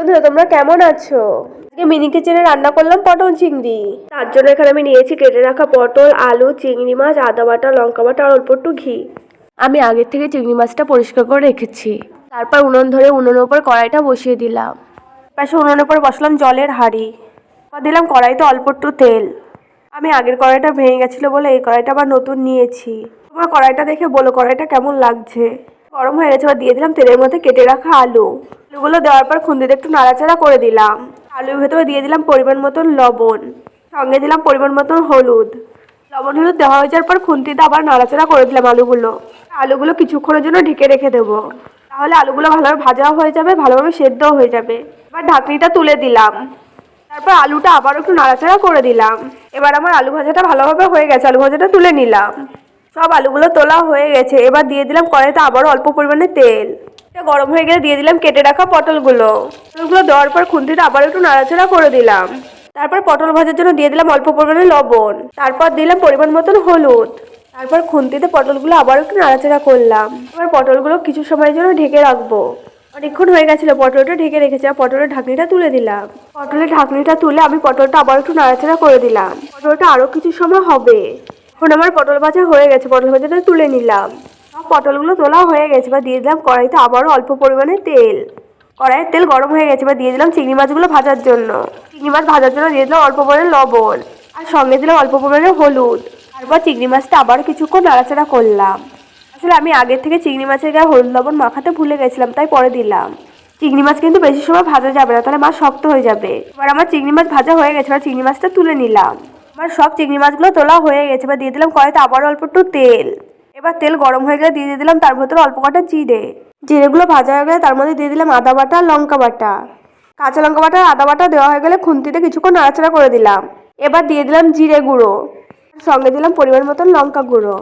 বন্ধুরা, তোমরা কেমন আছো? আজকে মিনি কিচেনে রান্না করলাম পটল চিংড়ি। তার জন্য এখানে আমি নিয়েছি কেটে রাখা পটল, আলু, চিংড়ি মাছ, আদা বাটা, লঙ্কা বাটা, আর অল্প একটু ঘি। আমি আগের থেকে চিংড়ি মাছটা পরিষ্কার করে রেখেছি। তারপর উনুন ধরে উনুনের উপর কড়াইটা বসিয়ে দিলাম। পাশে উনুনের উপর বসলাম জলের হাঁড়ি। আবার দিলাম কড়াইতে অল্প একটু তেল। আমি আগের কড়াইটা ভেঙে গেছিল বলে এই কড়াইটা আবার নতুন নিয়েছি। তোমার কড়াইটা দেখে বলো, কড়াইটা কেমন লাগছে? গরম হয়ে গেছে, এবার দিয়ে দিলাম তেলের মধ্যে কেটে রাখা আলু। আলুগুলো দেওয়ার পর খুন্দিতে একটু নাড়াচাড়া করে দিলাম। আলুর ভেতরে দিয়ে দিলাম পরিমাণ মতন লবণ। সঙ্গে দিলাম পরিমাণ মতন হলুদ। লবণ হলুদ দেওয়া হয়ে যাওয়ার পর খুন্তিতে আবার নাড়াচাড়া করে দিলাম আলুগুলো। আলুগুলো কিছুক্ষণের জন্য ঢেকে রেখে দেবো। তাহলে আলুগুলো ভালোভাবে ভাজাও হয়ে যাবে, ভালোভাবে সেদ্ধও হয়ে যাবে। এবার ঢাকনিটা তুলে দিলাম। তারপর আলুটা আবার একটু নাড়াচাড়া করে দিলাম। এবার আমার আলু ভাজাটা ভালোভাবে হয়ে গেছে, আলু ভাজাটা তুলে নিলাম। সব আলুগুলো তোলা হয়ে গেছে। এবার দিয়ে দিলাম কড়াইতে আবারও অল্প পরিমাণে তেল। এটা গরম হয়ে গেলে দিয়ে দিলাম, কেটে রাখা পটলগুলো। পটলগুলো দেওয়ার পর খুন্তিতে আবার একটু নাড়াচাড়া করে দিলাম। তারপর পটল ভাজার জন্য দিয়ে দিলাম অল্প পরিমাণে লবণ। তারপর দিলাম পরিমাণ মতন হলুদ। তারপর খুন্তিতে পটলগুলো আবার একটু নাড়াচাড়া করলাম। এবার পটলগুলো কিছু সময়ের জন্য ঢেকে রাখব। অনেকক্ষণ হয়ে গেছিল পটলটা ঢেকে রেখেছি, আর পটলের ঢাকনিটা তুলে দিলাম। পটলের ঢাকনিটা তুলে আমি পটলটা আবার একটু নাড়াচাড়া করে দিলাম। পটলটা আরও কিছু সময় হবে। এখন আমার পটল ভাজা হয়ে গেছে, পটল ভাজাটা তুলে নিলাম। পটলগুলো তোলা হয়ে গেছে। বা দিয়ে দিলাম কড়াইতে আবারও অল্প পরিমাণে তেল। কড়াইয়ের তেল গরম হয়ে গেছে। বা দিয়ে দিলাম চিংড়ি মাছগুলো ভাজার জন্য। চিংড়ি মাছ ভাজার জন্য দিয়ে দিলাম অল্প পরিমাণে লবণ। আর সঙ্গে দিলাম অল্প পরিমাণে হলুদ। তারপর চিংড়ি মাছটা আবার কিছুক্ষণ নাড়াচাড়া করলাম। আসলে আমি আগের থেকে চিংড়ি মাছের গায়ে হলুদ লবণ মাখাতে ভুলে গেছিলাম, তাই পরে দিলাম। চিংড়ি মাছ কিন্তু বেশি সময় ভাজা যাবে না, তাহলে মাছ শক্ত হয়ে যাবে। এবার আমার চিংড়ি মাছ ভাজা হয়ে গেছে, এবার চিংড়ি মাছটা তুলে নিলাম। আমার সব চিংড়ি মাছগুলো তোলা হয়ে গেছে। এবার দিয়ে দিলাম কড়াইতে আবার অল্প একটু তেল। এবার তেল গরম হয়ে গেলে দিয়ে দিলাম, তার ভেতরে অল্প কটা জিরে। জিরেগুলো ভাজা হয়ে গেলে তার মধ্যে দিয়ে দিলাম আদা বাটা, লঙ্কা বাটা। কাঁচা লঙ্কা বাটা আদা বাটা দেওয়া হয়ে গেলে খুন্তিতে কিছুক্ষণ নাড়াচাড়া করে দিলাম। এবার দিয়ে দিলাম জিরে গুঁড়ো। সঙ্গে দিলাম পরিমাণ মতন লঙ্কা গুঁড়ো।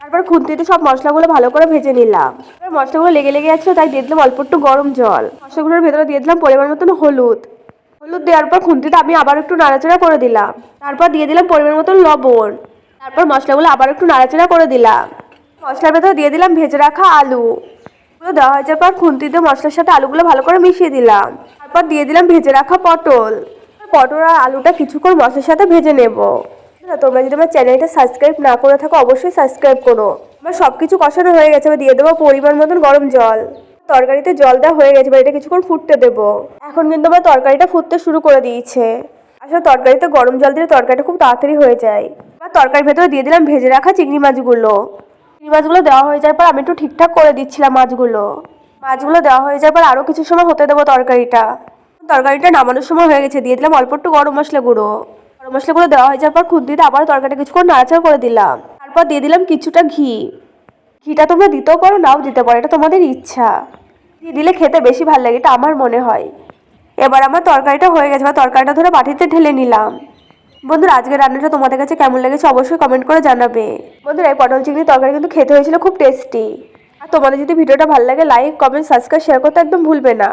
তারপর খুন্তিতে সব মশলাগুলো ভালো করে ভেজে নিলাম। এবার মশলাগুলো লেগে লেগে যাচ্ছিল তাই দিয়ে দিলাম অল্প একটু গরম জল। মশলাগুলোর ভেতরে দিয়ে দিলাম পরিমাণ মতন হলুদ। হলুদ দেওয়ার পর খুন্তিতে আমি আবার একটু নাড়াচাড়া করে দিলাম। তারপর দিয়ে দিলাম পরিমাণ মতন লবণ। তারপর মশলাগুলো আবার একটু নাড়াচাড়া করে দিলাম। মশলার ভেতরে দিয়ে দিলাম ভেজে রাখা আলু। এগুলো দেওয়া হয়ে যাওয়ার পর খুন্তিতে মশলার সাথে আলুগুলো ভালো করে মিশিয়ে দিলাম। তারপর দিয়ে দিলাম ভেজে রাখা পটল। পটল আর আলুটা কিছুক্ষণ মশলার সাথে ভেজে নেব। তোমরা যদি আমার চ্যানেলটা সাবস্ক্রাইব না করে থাকো, অবশ্যই সাবস্ক্রাইব করো। আমার সব কিছু কষানো হয়ে গেছে, এবার দিয়ে দেবো পরিমাণ মতন গরম জল। তরকারিতে জল দেওয়া হয়ে গেছে, এবার এটা কিছুক্ষণ ফুটতে দেবো। এখন কিন্তু আমার তরকারিটা ফুটতে শুরু করে দিয়েছে। আসলে তরকারিতে গরম জল দিলে তরকারিটা খুব তাড়াতাড়ি হয়ে যায়। তরকারির ভেতরে দিয়ে দিলাম ভেজে রাখা চিংড়ি মাছগুলো। মাছগুলো দেওয়া হয়ে যাওয়ার পর আমি একটু ঠিকঠাক করে দিচ্ছিলাম মাছগুলো। মাছগুলো দেওয়া হয়ে যাওয়ার পর আরও কিছু সময় হতে দেবো তরকারিটা। তরকারিটা নামানোর সময় হয়ে গেছে, দিয়ে দিলাম অল্প একটু গরম মশলা গুঁড়ো। গরম মশলাগুলো দেওয়া হয়ে যাওয়ার পর খুন্তিতে আবার তরকারিটা কিছুক্ষণ নাড়াচাড়া করে দিলাম। তারপর দিয়ে দিলাম কিছুটা ঘি। ঘিটা তোমরা দিতেও পারো, নাও দিতে পারো, এটা তোমাদের ইচ্ছা। ঘি দিলে খেতে বেশি ভালো লাগে, এটা আমার মনে হয়। এবার আমার তরকারিটা হয়ে গেছে বা তরকারিটা ধরে বাটিতে ঢেলে নিলাম। বন্ধুরা আজকে রান্নাটা তোমাদের কাছে কেমন লেগেছে অবশ্যই কমেন্ট করে জানাবে। বন্ধুরা, এই পটল চিংড়ি তরকারি কিন্তু খেতে হয়েছিল খুব টেস্টি আর তোমাদের যদি ভিডিওটা ভালো লাগে লাইক কমেন্ট সাবস্ক্রাইব শেয়ার করতে একদম ভুলবে না।